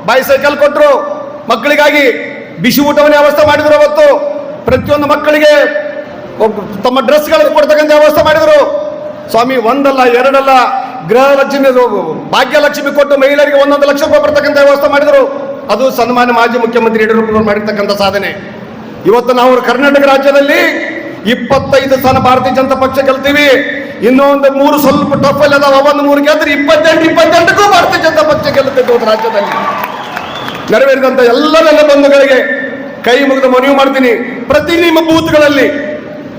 ಬೈಸೈಕಲ್ ಕೊಟ್ಟರು ಮಕ್ಕಳಿಗಾಗಿ ಬಿಸಿ ಊಟವನ್ನು ವ್ಯವಸ್ಥೆ ಮಾಡಿದ್ರು ಅವತ್ತು. ಪ್ರತಿಯೊಂದು ಮಕ್ಕಳಿಗೆ ತಮ್ಮ ಡ್ರೆಸ್ಗಳನ್ನು ಕೊಡ್ತಕ್ಕಂಥ ವ್ಯವಸ್ಥೆ ಮಾಡಿದರು. ಸ್ವಾಮಿ, ಒಂದಲ್ಲ, ಎರಡಲ್ಲ, ಗೃಹಲಕ್ಷ್ಮಿ ಭಾಗ್ಯ ಭಾಗ್ಯಲಕ್ಷ್ಮಿ ಕೊಟ್ಟು ಮಹಿಳೆಯರಿಗೆ ಒಂದೊಂದು ಲಕ್ಷ ರೂಪಾಯಿ ಬರ್ತಕ್ಕಂಥ ವ್ಯವಸ್ಥೆ ಮಾಡಿದರು. ಅದು ಸನ್ಮಾನ್ಯ ಮಾಜಿ ಮುಖ್ಯಮಂತ್ರಿ ಯಡಿಯೂರಪ್ಪನವರು ಮಾಡಿರ್ತಕ್ಕಂಥ ಸಾಧನೆ. ಇವತ್ತು ನಾವು ಕರ್ನಾಟಕ ರಾಜ್ಯದಲ್ಲಿ ಇಪ್ಪತ್ತೈದು ಸ್ಥಾನ ಭಾರತೀಯ ಜನತಾ ಪಕ್ಷ ಗೆಲ್ತೀವಿ. ಇನ್ನೊಂದು ಮೂರು ಸ್ವಲ್ಪ ಟಫ್ ಅಲ್ಲಿ ಅದಾವ, ಒಂದು ಮೂರು ಗೆದ್ರೆ ಇಪ್ಪತ್ತೆಂಟು, ಇಪ್ಪತ್ತೆಂಟಕ್ಕೂ ಭಾರತೀಯ ಜನತಾ ಪಕ್ಷ ಗೆಲ್ಲುತ್ತಿದ್ದು ರಾಜ್ಯದಲ್ಲಿ. ನೆರವೇರಿದಂತ ಎಲ್ಲ ನನ್ನ ಬಂಧುಗಳಿಗೆ ಕೈ ಮುಗಿದು ಮನವಿ ಮಾಡ್ತೀನಿ. ಪ್ರತಿ ನಿಮ್ಮ ಬೂತ್ಗಳಲ್ಲಿ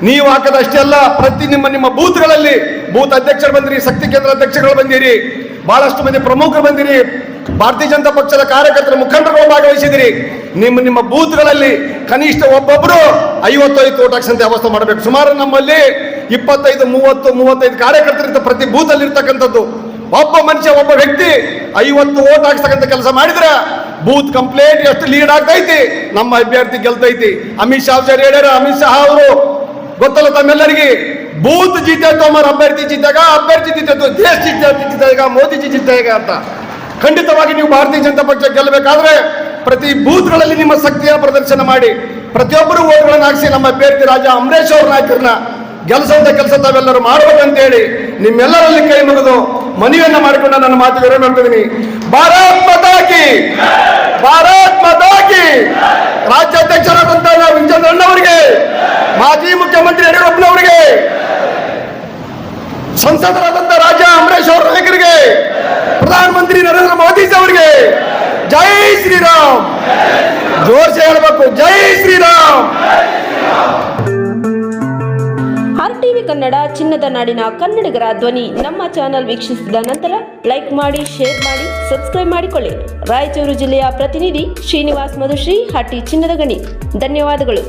ನೀವು ಹಾಕದಷ್ಟೇ ಅಲ್ಲ, ಪ್ರತಿ ನಿಮ್ಮ ನಿಮ್ಮ ಬೂತ್ಗಳಲ್ಲಿ ಬೂತ್ ಅಧ್ಯಕ್ಷರು ಬಂದಿರಿ, ಶಕ್ತಿ ಕೇಂದ್ರ ಅಧ್ಯಕ್ಷರುಗಳು ಬಂದಿರಿ, ಬಹಳಷ್ಟು ಮಂದಿ ಪ್ರಮುಖರು ಬಂದಿರಿ, ಭಾರತೀಯ ಜನತಾ ಪಕ್ಷದ ಕಾರ್ಯಕರ್ತರ ಮುಖಂಡರುಗಳು ಭಾಗವಹಿಸಿದಿರಿ. ನಿಮ್ಮ ನಿಮ್ಮ ಬೂತ್ಗಳಲ್ಲಿ ಕನಿಷ್ಠ ಒಬ್ಬೊಬ್ಬರು ಐವತ್ತೈದು ಓಟ್ ಹಾಕ್ಸಂತ ವ್ಯವಸ್ಥೆ ಮಾಡಬೇಕು. ಸುಮಾರು ನಮ್ಮಲ್ಲಿ ಇಪ್ಪತ್ತೈದು, ಮೂವತ್ತು, ಮೂವತ್ತೈದು ಕಾರ್ಯಕರ್ತರಿಂದ ಪ್ರತಿ ಬೂತಲ್ಲಿ ಇರ್ತಕ್ಕಂಥದ್ದು. ಒಬ್ಬ ಮನುಷ್ಯ, ಒಬ್ಬ ವ್ಯಕ್ತಿ ಐವತ್ತು ಓಟ್ ಹಾಕ್ಸ್ತಕ್ಕಂಥ ಕೆಲಸ ಮಾಡಿದ್ರೆ ಬೂತ್ ಕಂಪ್ಲೇಂಟ್ ಎಷ್ಟು ಲೀಡ್ ಆಗ್ತೈತಿ? ನಮ್ಮ ಅಭ್ಯರ್ಥಿ ಗೆಲ್ತೈತಿ. ಅಮಿತ್ ಶಾ ಅವ್ರು ಹೇಳ್ಯಾರ, ಅಮಿತ್ ಶಾ ಅವರು ಗೊತ್ತಲ್ಲ ತಮ್ಮೆಲ್ಲರಿಗೆ? ಬೂತ್ ಜೀತೆ ತೋಮರ್ ಅಭ್ಯರ್ಥಿ ಜಿದ್ದಾಗ ಅಭ್ಯರ್ಥಿ ಜೀತೈತು ದೇಶ ಜಿದ್ದಾಗ ಮೋದಿಜಿ ಜಿದ್ದಾಗ ಅಂತ. ಖಂಡಿತವಾಗಿ ನೀವು ಭಾರತೀಯ ಜನತಾ ಪಕ್ಷ ಗೆಲ್ಲಬೇಕಾದ್ರೆ ಪ್ರತಿ ಬೂತ್ಗಳಲ್ಲಿ ನಿಮ್ಮ ಶಕ್ತಿಯ ಪ್ರದರ್ಶನ ಮಾಡಿ. ಪ್ರತಿಯೊಬ್ಬರು ಓಟ್ಗಳನ್ನು ಹಾಕಿಸಿ ನಮ್ಮ ಅಭ್ಯರ್ಥಿ ರಾಜ ಅಮರೇಶ್ ಅವ್ರ ನಾಯಕರನ್ನ ಗೆಲ್ಸಂತ ಕೆಲಸ ತಾವೆಲ್ಲರೂ ಮಾಡ್ಬೇಕಂತ ಹೇಳಿ ನಿಮ್ಮೆಲ್ಲರಲ್ಲಿ ಕೈ ಮುಗಿದು ಮನವಿಯನ್ನ ಮಾಡಿಕೊಂಡು ನನ್ನ ಮಾತು ವಿರಾಮ ಮಾಡ್ತಿದ್ದೀನಿ ಭಾರತ್ ಮತಾಕಿ ಭಾರತ್ ಮತಾಕಿ ರಾಜ್ಯಾಧ್ಯಕ್ಷರ ಮಾಜಿ ಮುಖ್ಯಮಂತ್ರಿ ಯಡಿಯೂರಪ್ಪನವರಿಗೆ ಸಂಸದರಾದಂತಹ ರಾಜ ಅಂಬರೀಶ್ ಅವರ ನಾಯಕರಿಗೆ, ಪ್ರಧಾನಮಂತ್ರಿ ನರೇಂದ್ರ ಮೋದಿ ಅವರಿಗೆ, ಜೈ ಶ್ರೀರಾಮ್. ಜೋರ್ಸಿ ಹೇಳಬೇಕು, ಜೈ ಶ್ರೀರಾಮ್. ಆರ್ ಟಿವಿ ಕನ್ನಡ, ಚಿನ್ನದ ನಾಡಿನ ಕನ್ನಡಿಗರ ಧ್ವನಿ. ನಮ್ಮ ಚಾನೆಲ್ ವೀಕ್ಷಿಸಿದ ನಂತರ ಲೈಕ್ ಮಾಡಿ, ಶೇರ್ ಮಾಡಿ, ಸಬ್ಸ್ಕ್ರೈಬ್ ಮಾಡಿಕೊಳ್ಳಿ. ರಾಯಚೂರು ಜಿಲ್ಲೆಯ ಪ್ರತಿನಿಧಿ ಶ್ರೀನಿವಾಸ್ ಮಧುಶ್ರೀ, ಹಟ್ಟಿ ಚಿನ್ನದ ಗಣಿ. ಧನ್ಯವಾದಗಳು.